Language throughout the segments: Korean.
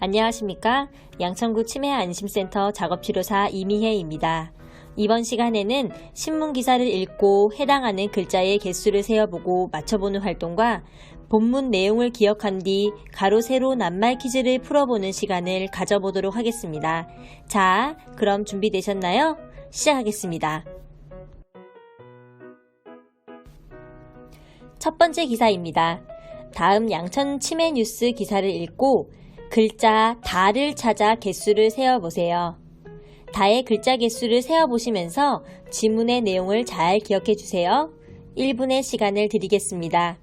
안녕하십니까? 양천구 치매안심센터 작업치료사 이미혜입니다. 이번 시간에는 신문 기사를 읽고 해당하는 글자의 개수를 세어보고 맞춰보는 활동과 본문 내용을 기억한 뒤 가로 세로 낱말 퀴즈를 풀어보는 시간을 가져보도록 하겠습니다. 자, 그럼 준비되셨나요? 시작하겠습니다. 첫 번째 기사입니다. 다음 양천 치매 뉴스 기사를 읽고 글자 다를 찾아 개수를 세어보세요. 다의 글자 개수를 세어보시면서 지문의 내용을 잘 기억해 주세요. 1분의 시간을 드리겠습니다.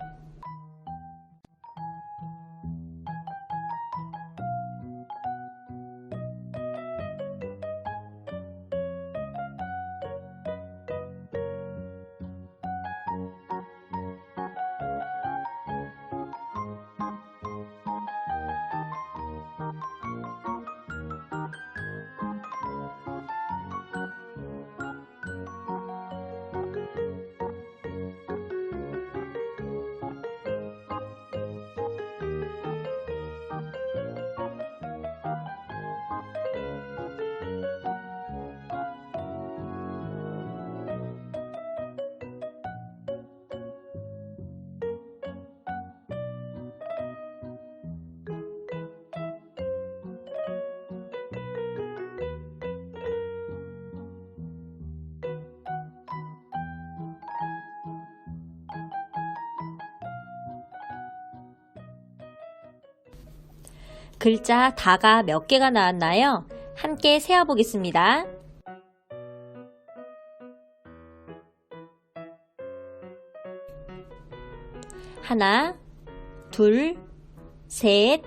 글자 다가 몇 개가 나왔나요? 함께 세어보겠습니다. 하나, 둘, 셋,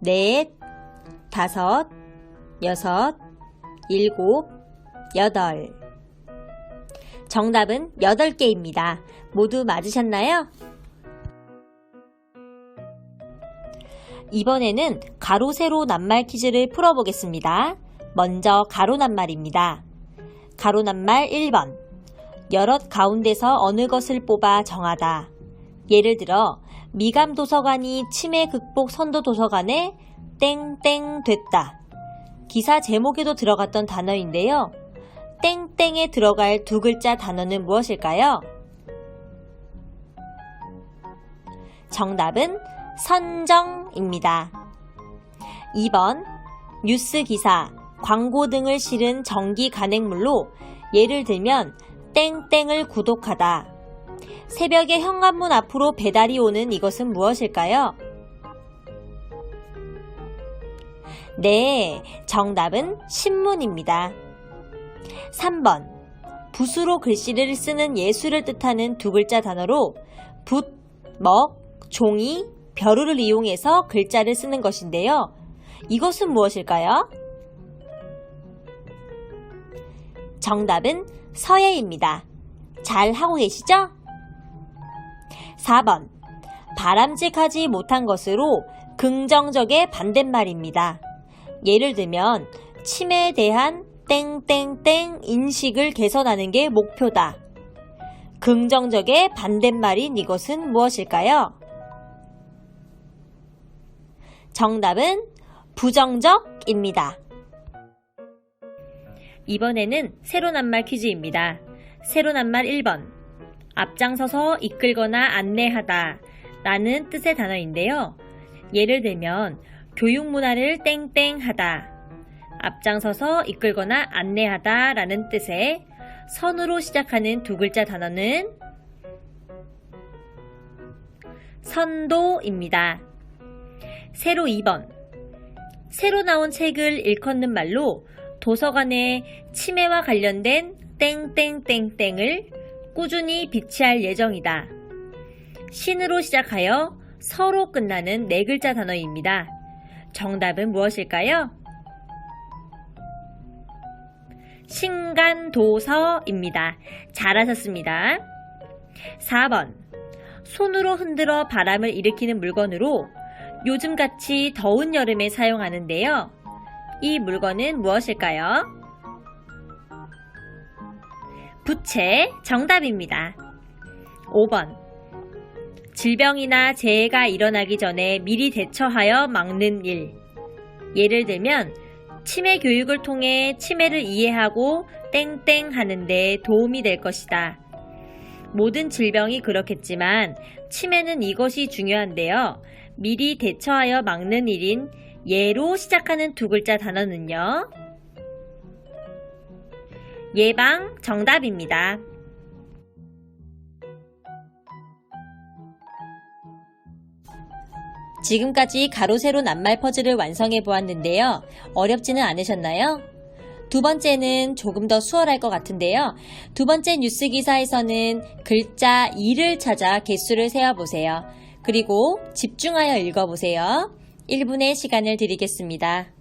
넷, 다섯, 여섯, 일곱, 여덟. 정답은 여덟 개입니다. 모두 맞으셨나요? 이번에는 가로 세로 낱말 퀴즈를 풀어보겠습니다. 먼저 가로 낱말입니다. 가로 낱말 1번. 여럿 가운데서 어느 것을 뽑아 정하다. 예를 들어 미감 도서관이 치매 극복 선도 도서관에 땡땡 됐다. 기사 제목에도 들어갔던 단어인데요. 땡땡에 들어갈 두 글자 단어는 무엇일까요? 정답은 선정입니다. 2번 뉴스 기사, 광고 등을 실은 전기 간행물로 예를 들면 땡땡을 구독하다. 새벽에 현관문 앞으로 배달이 오는 이것은 무엇일까요? 네, 정답은 신문입니다. 3번 붓으로 글씨를 쓰는 예술을 뜻하는 두 글자 단어로 붓, 먹, 종이, 벼루를 이용해서 글자를 쓰는 것인데요. 이것은 무엇일까요? 정답은 서예입니다. 잘 하고 계시죠? 4번. 바람직하지 못한 것으로 긍정적의 반대말입니다. 예를 들면, 치매에 대한 땡땡땡 인식을 개선하는 게 목표다. 긍정적의 반대말인 이것은 무엇일까요? 정답은 부정적입니다. 이번에는 새로 낱말 퀴즈입니다. 새로 낱말 1번. 앞장서서 이끌거나 안내하다 라는 뜻의 단어인데요. 예를 들면 교육 문화를 땡땡 하다. 앞장서서 이끌거나 안내하다 라는 뜻의 선으로 시작하는 두 글자 단어는 선도입니다. 새로 2번. 새로 나온 책을 일컫는 말로 도서관에 치매와 관련된 땡땡땡땡을 꾸준히 비치할 예정이다. 신으로 시작하여 서로 끝나는 네 글자 단어입니다. 정답은 무엇일까요? 신간도서입니다. 잘하셨습니다. 4번. 손으로 흔들어 바람을 일으키는 물건으로 요즘같이 더운 여름에 사용하는데요. 이 물건은 무엇일까요? 부채 정답입니다. 5번. 질병이나 재해가 일어나기 전에 미리 대처하여 막는 일. 예를 들면, 치매 교육을 통해 치매를 이해하고 땡땡 하는데 도움이 될 것이다. 모든 질병이 그렇겠지만 치매는 이것이 중요한데요. 미리 대처하여 막는 일인 예로 시작하는 두 글자 단어는요. 예방 정답입니다. 지금까지 가로 세로 낱말 퍼즐을 완성해 보았는데요. 어렵지는 않으셨나요? 두 번째는 조금 더 수월할 것 같은데요. 두 번째 뉴스 기사에서는 글자 2를 찾아 개수를 세어보세요. 그리고 집중하여 읽어보세요. 1분의 시간을 드리겠습니다.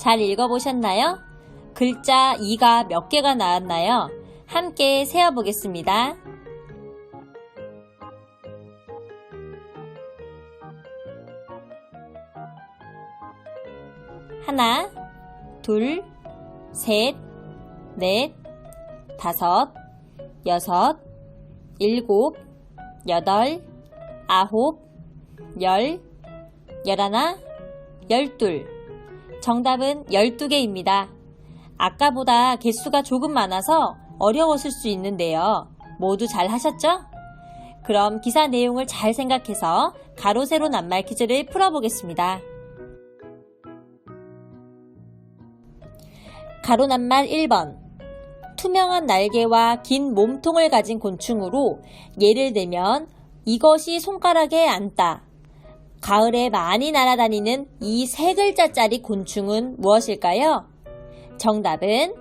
잘 읽어보셨나요? 글자 2가 몇 개가 나왔나요? 함께 세어보겠습니다. 하나, 둘, 셋, 넷, 다섯, 여섯, 일곱, 여덟, 아홉, 열, 열하나, 열둘. 정답은 12개입니다. 아까보다 개수가 조금 많아서 어려웠을 수 있는데요. 모두 잘 하셨죠? 그럼 기사 내용을 잘 생각해서 가로 세로 낱말 퀴즈를 풀어보겠습니다. 가로 낱말 1번 투명한 날개와 긴 몸통을 가진 곤충으로 예를 들면 이것이 손가락에 앉다. 가을에 많이 날아다니는 이 세 글자짜리 곤충은 무엇일까요? 정답은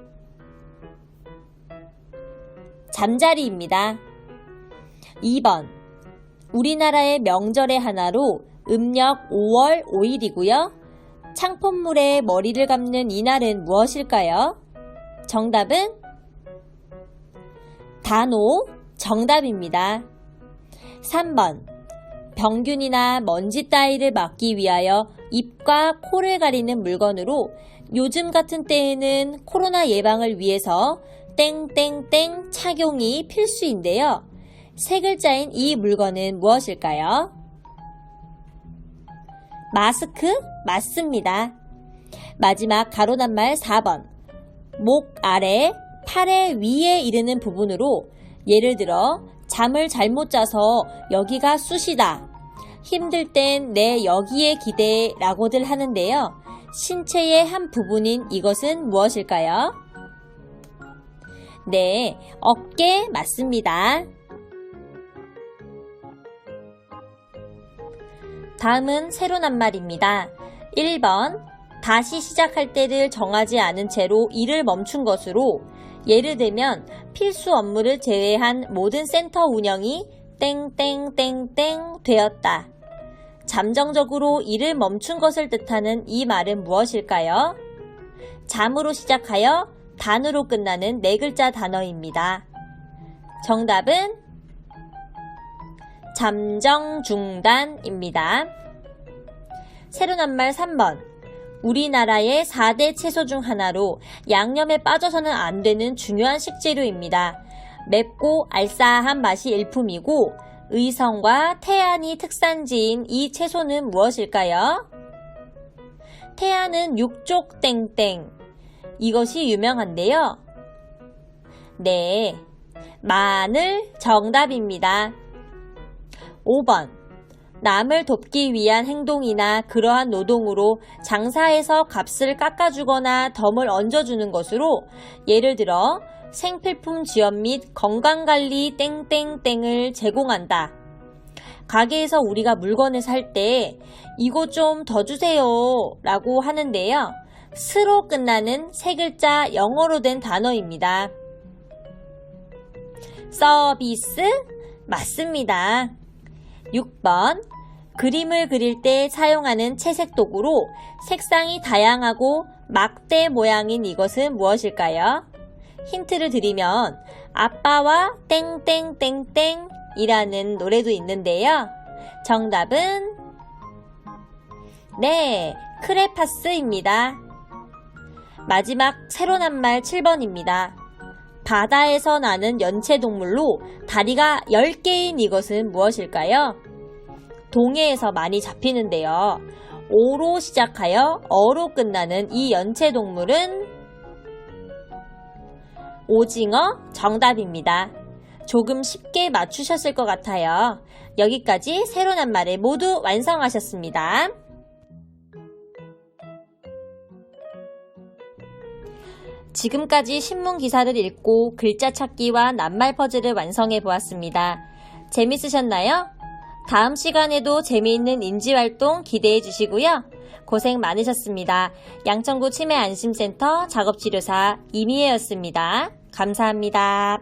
잠자리입니다. 2번. 우리나라의 명절의 하나로 음력 5월 5일이고요. 창포물에 머리를 감는 이날은 무엇일까요? 정답은 단오 정답입니다. 3번. 병균이나 먼지 따위를 막기 위하여 입과 코를 가리는 물건으로 요즘 같은 때에는 코로나 예방을 위해서 땡땡땡 착용이 필수인데요. 세 글자인 이 물건은 무엇일까요? 마스크? 맞습니다. 마지막 가로 낱말 4번. 목 아래, 팔의 위에 이르는 부분으로 예를 들어 잠을 잘못 자서 여기가 쑤시다. 힘들 땐 내 여기에 기대 라고들 하는데요. 신체의 한 부분인 이것은 무엇일까요? 네, 어깨 맞습니다. 다음은 새로 낱말입니다. 1번. 다시 시작할 때를 정하지 않은 채로 일을 멈춘 것으로 예를 들면 필수 업무를 제외한 모든 센터 운영이 땡땡땡땡 되었다. 잠정적으로 일을 멈춘 것을 뜻하는 이 말은 무엇일까요? 잠으로 시작하여 단으로 끝나는 네 글자 단어입니다. 정답은 잠정 중단입니다. 새로 낱말 3번. 우리나라의 4대 채소 중 하나로 양념에 빠져서는 안 되는 중요한 식재료입니다. 맵고 알싸한 맛이 일품이고 의성과 태안이 특산지인 이 채소는 무엇일까요? 태안은 육족 땡땡. 이것이 유명한데요. 네. 마늘 정답입니다. 5번. 남을 돕기 위한 행동이나 그러한 노동으로 장사에서 값을 깎아주거나 덤을 얹어주는 것으로 예를 들어 생필품 지원 및 건강관리 땡땡땡을 제공한다. 가게에서 우리가 물건을 살 때 이거 좀 더 주세요 라고 하는데요. 스로 끝나는 세 글자 영어로 된 단어입니다. 서비스? 맞습니다. 6번. 그림을 그릴 때 사용하는 채색 도구로 색상이 다양하고 막대 모양인 이것은 무엇일까요? 힌트를 드리면 아빠와 땡땡땡땡 이라는 노래도 있는데요. 정답은 네, 크레파스입니다. 마지막 새로 난 말 7번입니다. 바다에서 나는 연체동물로 다리가 10개인 이것은 무엇일까요? 동해에서 많이 잡히는데요. 오로 시작하여 어로 끝나는 이 연체동물은 오징어 정답입니다. 조금 쉽게 맞추셨을 것 같아요. 여기까지 새로 난 말을 모두 완성하셨습니다. 지금까지 신문 기사를 읽고 글자 찾기와 낱말 퍼즐을 완성해 보았습니다. 재밌으셨나요? 다음 시간에도 재미있는 인지활동 기대해 주시고요. 고생 많으셨습니다. 양천구 치매안심센터 작업치료사 이미혜였습니다. 감사합니다.